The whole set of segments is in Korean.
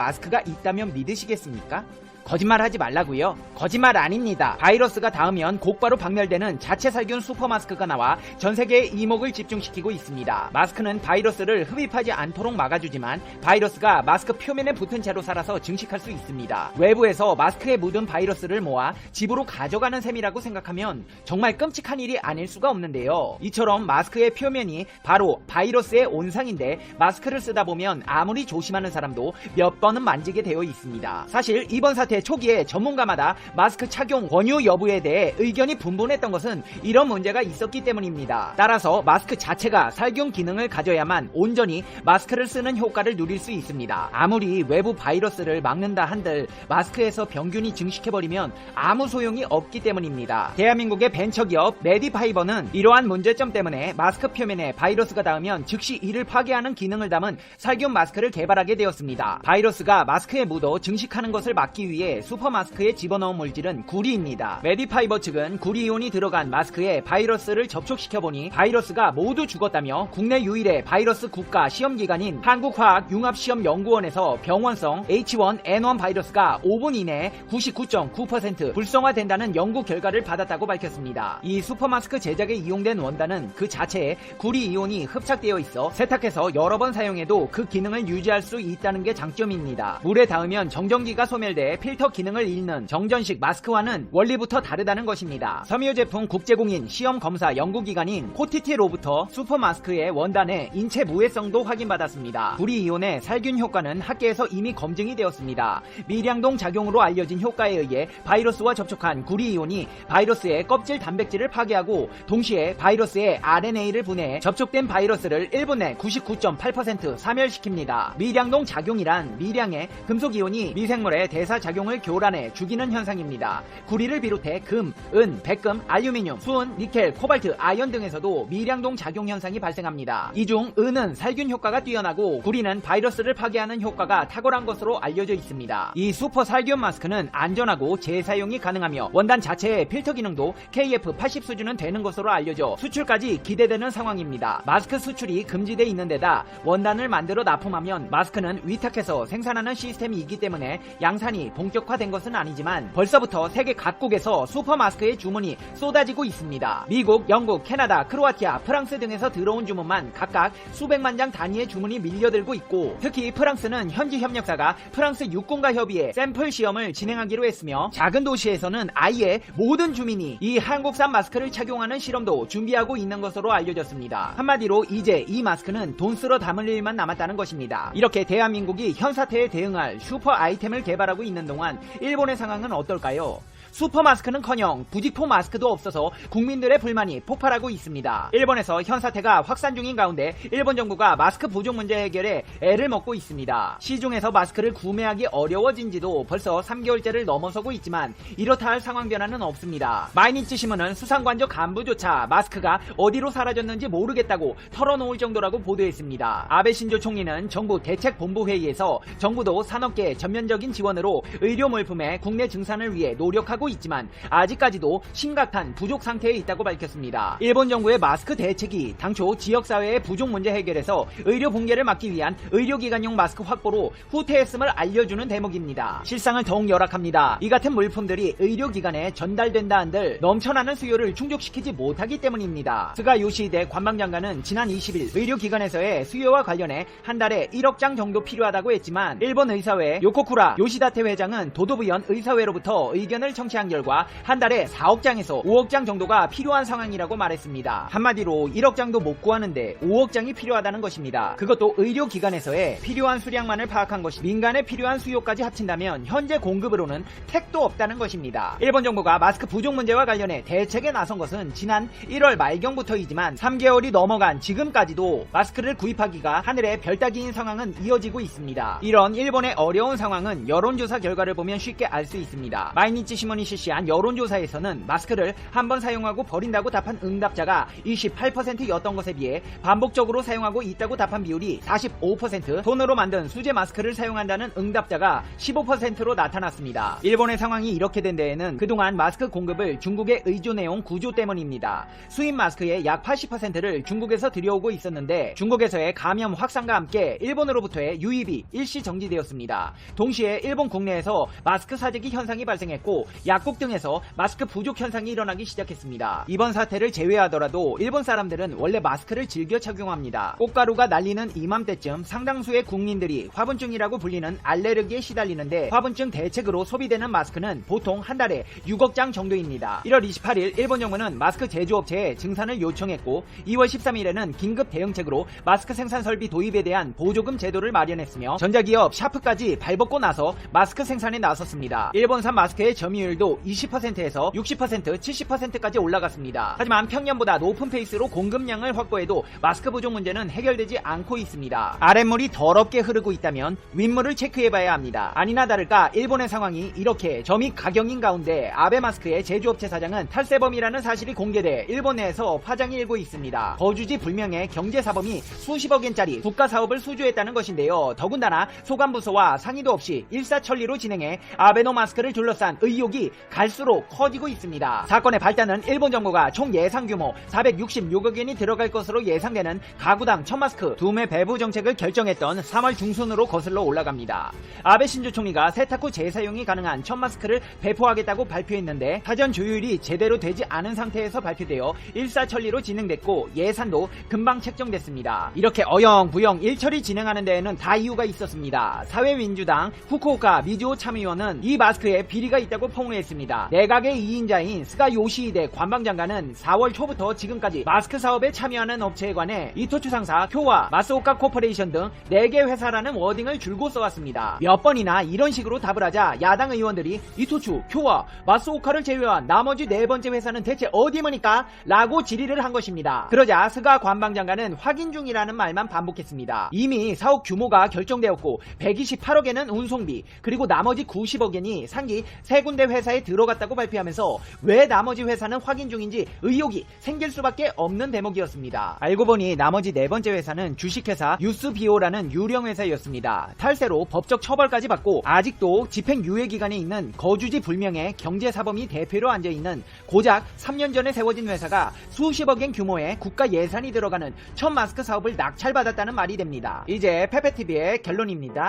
마스크가 있다면 믿으시겠습니까? 거짓말 하지 말라고요. 거짓말 아닙니다. 바이러스가 닿으면 곧바로 박멸되는 자체 살균 슈퍼 마스크가 나와 전 세계의 이목을 집중시키고 있습니다. 마스크는 바이러스를 흡입하지 않도록 막아주지만 바이러스가 마스크 표면에 붙은 채로 살아서 증식할 수 있습니다. 외부에서 마스크에 묻은 바이러스를 모아 집으로 가져가는 셈이라고 생각하면 정말 끔찍한 일이 아닐 수가 없는데요. 이처럼 마스크의 표면이 바로 바이러스의 온상인데 마스크를 쓰다 보면 아무리 조심하는 사람도 몇 번은 만지게 되어 있습니다. 사실 이번 사태 초기에 전문가마다 마스크 착용 권유 여부에 대해 의견이 분분했던 것은 이런 문제가 있었기 때문입니다. 따라서 마스크 자체가 살균 기능을 가져야만 온전히 마스크를 쓰는 효과를 누릴 수 있습니다. 아무리 외부 바이러스를 막는다 한들 마스크에서 병균이 증식해버리면 아무 소용이 없기 때문입니다. 대한민국의 벤처기업 메디파이버는 이러한 문제점 때문에 마스크 표면에 바이러스가 닿으면 즉시 이를 파괴하는 기능을 담은 살균 마스크를 개발하게 되었습니다. 바이러스가 마스크에 묻어 증식하는 것을 막기 위해 슈퍼 마스크에 집어넣은 물질은 구리입니다. 메디파이버 측은 구리이온이 들어간 마스크에 바이러스를 접촉시켜보니 바이러스가 모두 죽었다며 국내 유일의 바이러스 국가 시험기관인 한국화학융합시험연구원에서 병원성 H1N1 바이러스가 5분 이내에 99.9% 불성화된다는 연구 결과를 받았다고 밝혔습니다. 이 슈퍼마스크 제작에 이용된 원단은 그 자체에 구리이온이 흡착되어 있어 세탁해서 여러 번 사용해도 그 기능을 유지할 수 있다는 게 장점입니다. 물에 닿으면 정전기가 소멸돼 필터 기능을 잃는 정전식 마스크와는 원리부터 다르다는 것입니다. 섬유 제품 국제공인 시험 검사 연구기관인 코티티로부터 슈퍼마스크의 원단의 인체 무해성도 확인받았습니다. 구리 이온의 살균 효과는 학계에서 이미 검증이 되었습니다. 미량동 작용으로 알려진 효과에 의해 바이러스와 접촉한 구리 이온이 바이러스의 껍질 단백질을 파괴하고 동시에 바이러스의 RNA를 분해해 접촉된 바이러스를 1분 내 99.8% 사멸시킵니다. 미량동 작용이란 미량의 금속 이온이 미생물의 대사 작용 을 교란해 죽이는 현상입니다. 구리를 비롯해 금, 은, 백금, 알루미늄, 수은, 니켈, 코발트, 아연 등에서도 미량동 작용 현상이 발생합니다. 이 중 은은 살균 효과가 뛰어나고 구리는 바이러스를 파괴하는 효과가 탁월한 것으로 알려져 있습니다. 이 슈퍼 살균 마스크는 안전하고 재사용이 가능하며 원단 자체의 필터 기능도 KF80 수준은 되는 것으로 알려져 수출까지 기대되는 상황입니다. 마스크 수출이 금지돼 있는 데다 원단을 만들어 납품하면 마스크는 위탁해서 생산하는 시스템이 있기 때문에 양산이 본격화된 것은 아니지만 벌써부터 세계 각국에서 슈퍼 마스크의 주문이 쏟아지고 있습니다. 미국, 영국, 캐나다, 크로아티아, 프랑스 등에서 들어온 주문만 각각 수백만 장 단위의 주문이 밀려들고 있고 특히 프랑스는 현지 협력사가 프랑스 육군과 협의해 샘플 시험을 진행하기로 했으며 작은 도시에서는 아예 모든 주민이 이 한국산 마스크를 착용하는 실험도 준비하고 있는 것으로 알려졌습니다. 한마디로 이제 이 마스크는 돈 쓸어 담을 일만 남았다는 것입니다. 이렇게 대한민국이 현 사태에 대응할 슈퍼 아이템을 개발하고 있는 동안 일본의 상황은 어떨까요? 슈퍼 마스크는커녕 부직포 마스크도 없어서 국민들의 불만이 폭발하고 있습니다. 일본에서 현 사태가 확산 중인 가운데 일본 정부가 마스크 부족 문제 해결에 애를 먹고 있습니다. 시중에서 마스크를 구매하기 어려워진 지도 벌써 3개월째를 넘어서고 있지만 이렇다 할 상황 변화는 없습니다. 마이니치 신문은 수상관저 간부조차 마스크가 어디로 사라졌는지 모르겠다고 털어놓을 정도라고 보도했습니다. 아베 신조 총리는 정부 대책본부 회의에서 정부도 산업계 전면적인 지원으로 의료 물품의 국내 증산을 위해 노력하고 있지만 아직까지도 심각한 부족 상태에 있다고 밝혔습니다. 일본 정부의 마스크 대책이 당초 지역사회의 부족 문제 해결에서 의료 붕괴를 막기 위한 의료기관용 마스크 확보로 후퇴했음을 알려주는 대목입니다. 실상을 더욱 열악합니다. 이 같은 물품들이 의료기관에 전달된다 한들 넘쳐나는 수요를 충족시키지 못하기 때문입니다. 스가 요시히데 관방장관은 지난 20일 의료기관에서의 수요와 관련해 한 달에 1억 장 정도 필요하다고 했지만 일본 의사회 요코쿠라 요시다테 회장은 도도부현 의사회로부터 의견을 청취 한 결과 한 달에 4억 장에서 5억 장 정도가 필요한 상황이라고 말했습니다. 한마디로 1억 장도 못 구하는데 5억 장이 필요하다는 것입니다. 그것도 의료기관에서의 필요한 수량만을 파악한 것이 민간에 필요한 수요까지 합친다면 현재 공급으로는 택도 없다는 것입니다. 일본 정부가 마스크 부족 문제와 관련해 대책에 나선 것은 지난 1월 말경부터이지만 3개월이 넘어간 지금까지도 마스크를 구입하기가 하늘의 별 따기인 상황은 이어지고 있습니다. 이런 일본의 어려운 상황은 여론조사 결과를 보면 쉽게 알 수 있습니다. 마이니치 신문이 언론이 실시한 여론조사에서는 마스크를 한 번 사용하고 버린다고 답한 응답자가 28%였던 것에 비해 반복적으로 사용하고 있다고 답한 비율이 45%, 손으로 만든 수제 마스크를 사용한다는 응답자가 15%로 나타났습니다. 일본의 상황이 이렇게 된 데에는 그동안 마스크 공급을 중국에 의존해온 구조 때문입니다. 수입 마스크의 약 80%를 중국에서 들여오고 있었는데 중국에서의 감염 확산과 함께 일본으로부터의 유입이 일시 정지되었습니다. 동시에 일본 국내에서 마스크 사재기 현상이 발생했고 약국 등에서 마스크 부족 현상이 일어나기 시작했습니다. 이번 사태를 제외하더라도 일본 사람들은 원래 마스크를 즐겨 착용합니다. 꽃가루가 날리는 이맘때쯤 상당수의 국민들이 화분증이라고 불리는 알레르기에 시달리는데 화분증 대책으로 소비되는 마스크는 보통 한 달에 6억 장 정도입니다. 1월 28일 일본 정부는 마스크 제조업체에 증산을 요청했고 2월 13일에는 긴급 대응책으로 마스크 생산 설비 도입에 대한 보조금 제도를 마련했으며 전자기업 샤프까지 발벗고 나서 마스크 생산에 나섰습니다. 일본산 마스크의 점유율 도 20%에서 60%, 70%까지 올라갔습니다. 하지만 평년보다 높은 페이스로 공급량을 확보해도 마스크 부족 문제는 해결되지 않고 있습니다. 아랫물이 더럽게 흐르고 있다면 윗물을 체크해봐야 합니다. 아니나 다를까 일본의 상황이 이렇게 점이 가경인 가운데 아베 마스크의 제조업체 사장은 탈세범이라는 사실이 공개돼 일본 내에서 파장이 일고 있습니다. 거주지 불명의 경제사범이 수십억 엔짜리 국가 사업을 수주했다는 것인데요. 더군다나 소관부서와 상의도 없이 일사천리로 진행해 아베노 마스크를 둘러싼 의혹이 갈수록 커지고 있습니다. 사건의 발단은 일본 정부가 총 예상 규모 466억 엔이 들어갈 것으로 예상되는 가구당 천마스크 두매 배부 정책을 결정했던 3월 중순으로 거슬러 올라갑니다. 아베 신조 총리가 세탁 후 재사용이 가능한 천마스크를 배포하겠다고 발표했는데 사전 조율이 제대로 되지 않은 상태에서 발표되어 일사천리로 진행됐고 예산도 금방 책정됐습니다. 이렇게 어영부영 일처리 진행하는 데에는 다 이유가 있었습니다. 사회민주당 후쿠오카 미주오 참의원은 이 마스크에 비리가 있다고 폭 로했습니다. 내각의 2인자인 스가 요시히데 관방장관은 4월 초부터 지금까지 마스크 사업에 참여하는 업체에 관해 이토추 상사, 교와, 마스오카 코퍼레이션 등 4개 회사라는 워딩을 줄곧 써왔습니다. 몇 번이나 이런 식으로 답을 하자 야당 의원들이 이토추, 교와, 마스오카를 제외한 나머지 네 번째 회사는 대체 어디입니까? 라고 질의를 한 것입니다. 그러자 스가 관방장관은 확인 중이라는 말만 반복했습니다. 이미 사업 규모가 결정되었고 128억엔은 운송비 그리고 나머지 90억엔이 상기 세 군데 회 사에 들어갔다고 발표하면서 왜 나머지 회사는 확인 중인지 의혹이 생길 수밖에 없는 대목이었습니다. 알고 보니 나머지 네 번째 회사는 주식회사 유스비오라는 유령 회사였습니다. 탈세로 법적 처벌까지 받고 아직도 집행 유예 기간에 있는 거주지 불명의 경제사범이 대표로 앉아 있는 고작 3년 전에 세워진 회사가 수십억엔 규모의 국가 예산이 들어가는 첫 마스크 사업을 낙찰받았다는 말이 됩니다. 이제 페페TV의 결론입니다.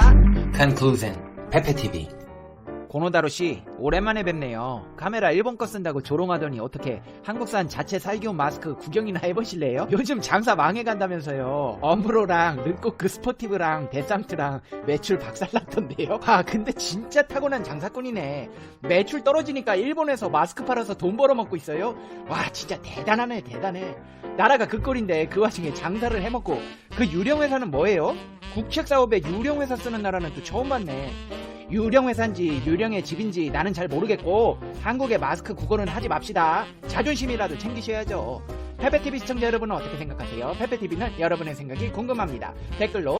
Conclusion. Pepe TV. 고노다로 씨, 오랜만에 뵙네요. 카메라 일본 거 쓴다고 조롱하더니 어떻게 한국산 자체 살기온 마스크 구경이나 해보실래요? 요즘 장사 망해간다면서요. 엄브로랑 르꼬크 스포티브랑 데상트랑 매출 박살났던데요? 아, 근데 진짜 타고난 장사꾼이네. 매출 떨어지니까 일본에서 마스크 팔아서 돈 벌어먹고 있어요? 와, 진짜 대단하네, 대단해. 나라가 그 꼴인데 그 와중에 장사를 해먹고 그 유령 회사는 뭐예요? 국책 사업에 유령 회사 쓰는 나라는 또 처음 봤네. 유령 회사인지 유령 의 집인지 나는 잘 모르겠고 한국의 마스크 구걸은 하지 맙시다. 자존심이라도 챙기셔야죠. 페페TV 시청자 여러분은 어떻게 생각하세요? 페페TV는 여러분의 생각이 궁금합니다. 댓글로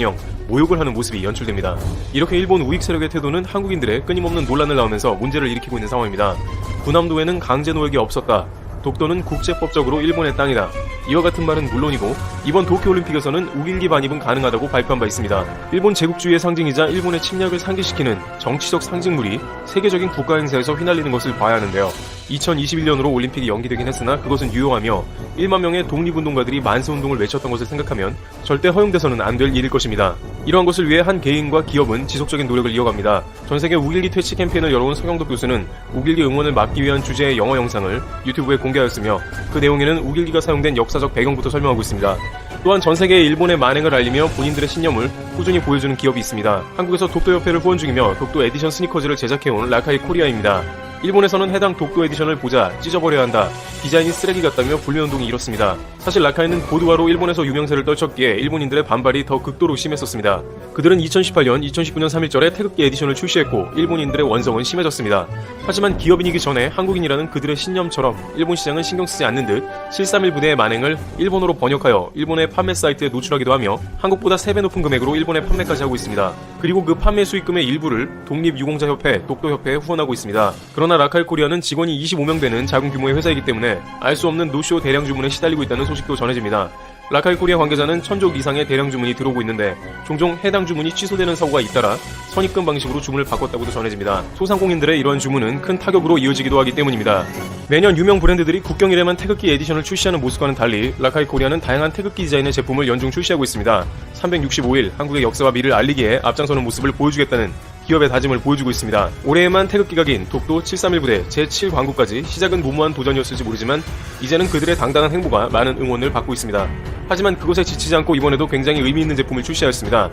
영 모욕을 하는 모습이 연출됩니다. 이렇게 일본 우익 세력의 태도는 한국인들의 끊임없는 논란을 낳으면서 문제를 일으키고 있는 상황입니다. 군함도에는 강제 노역이 없었다. 독도는 국제법적으로 일본의 땅이다. 이와 같은 말은 물론이고 이번 도쿄올림픽에서는 우길기 반입은 가능하다고 발표한 바 있습니다. 일본 제국주의의 상징이자 일본의 침략을 상기시키는 정치적 상징물이 세계적인 국가 행사에서 휘날리는 것을 봐야 하는데요. 2021년으로 올림픽이 연기되긴 했으나 그것은 유효하며 1만 명의 독립운동가들이 만세운동을 외쳤던 것을 생각하면 절대 허용돼서는 안 될 일일 것입니다. 이러한 것을 위해 한 개인과 기업은 지속적인 노력을 이어갑니다. 전 세계 우길기 퇴치 캠페인을 열어온 서경덕 교수는 우길기 응원을 막기 위한 주제의 영어 영상을 유튜브에 공개하였으며 그 내용에는 우길기가 사용된 역사 적 배경부터 설명하고 있습니다. 또한 전 세계에 일본의 만행을 알리며 본인들의 신념을 꾸준히 보여주는 기업이 있습니다. 한국에서 독도협회를 후원 중이며 독도 에디션 스니커즈를 제작해온 라카이 코리아입니다. 일본에서는 해당 독도 에디션을 보자 찢어버려야 한다. 디자인이 쓰레기 같다며 불매운동이 일었습니다. 사실 라카이는 고도화로 일본에서 유명세를 떨쳤기에 일본인들의 반발이 더 극도로 심했었습니다. 그들은 2018년, 2019년 3일절에 태극기 에디션을 출시했고 일본인들의 원성은 심해졌습니다. 하지만 기업인이기 전에 한국인이라는 그들의 신념처럼 일본 시장은 신경 쓰지 않는 듯 731 부대의 만행을 일본어로 번역하여 일본의 판매 사이트에 노출하기도 하며 한국보다 3배 높은 금액으로 일본에 판매까지 하고 있습니다. 그리고 그 판매 수익금의 일부를 독립유공자협회, 독도협회에 후원하고 있습니다. 그러나 라칼 코리아는 직원이 25명 되는 작은 규모의 회사이기 때문에 알 수 없는 노쇼 대량 주문에 시달리고 있다는 소식도 전해집니다. 라칼 코리아 관계자는 천족 이상의 대량 주문이 들어오고 있는데 종종 해당 주문이 취소되는 사고가 잇따라 선입금 방식으로 주문을 바꿨다고도 전해집니다. 소상공인들의 이러한 주문은 큰 타격으로 이어지기도 하기 때문입니다. 매년 유명 브랜드들이 국경일에만 태극기 에디션을 출시하는 모습과는 달리 라카이 코리아는 다양한 태극기 디자인의 제품을 연중 출시하고 있습니다. 365일 한국의 역사와 미를 알리기에 앞장서는 모습을 보여주겠다는 기업의 다짐을 보여주고 있습니다. 올해에만 태극기가 긴 독도 731 부대 제7광구까지 시작은 무모한 도전이었을지 모르지만 이제는 그들의 당당한 행보가 많은 응원을 받고 있습니다. 하지만 그것에 지치지 않고 이번에도 굉장히 의미 있는 제품을 출시하였습니다.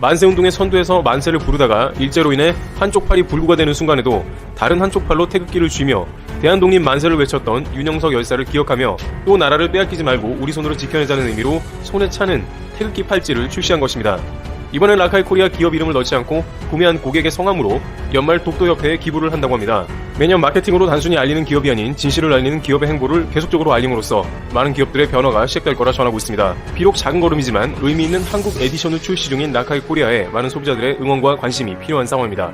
만세 운동의 선두에서 만세를 부르다가 일제로 인해 한쪽 팔이 불구가 되는 순간에도 다른 한쪽 팔로 태극기를 쥐며 대한독립 만세를 외쳤던 윤영석 열사를 기억하며 또 나라를 빼앗기지 말고 우리 손으로 지켜내자는 의미로 손에 차는 태극기 팔찌를 출시한 것입니다. 이번엔 라카이 코리아 기업 이름을 넣지 않고 구매한 고객의 성함으로 연말 독도협회에 기부를 한다고 합니다. 매년 마케팅으로 단순히 알리는 기업이 아닌 진실을 알리는 기업의 행보를 계속적으로 알림으로써 많은 기업들의 변화가 시작될 거라 전하고 있습니다. 비록 작은 걸음이지만 의미 있는 한국 에디션을 출시 중인 라카이 코리아에 많은 소비자들의 응원과 관심이 필요한 상황입니다.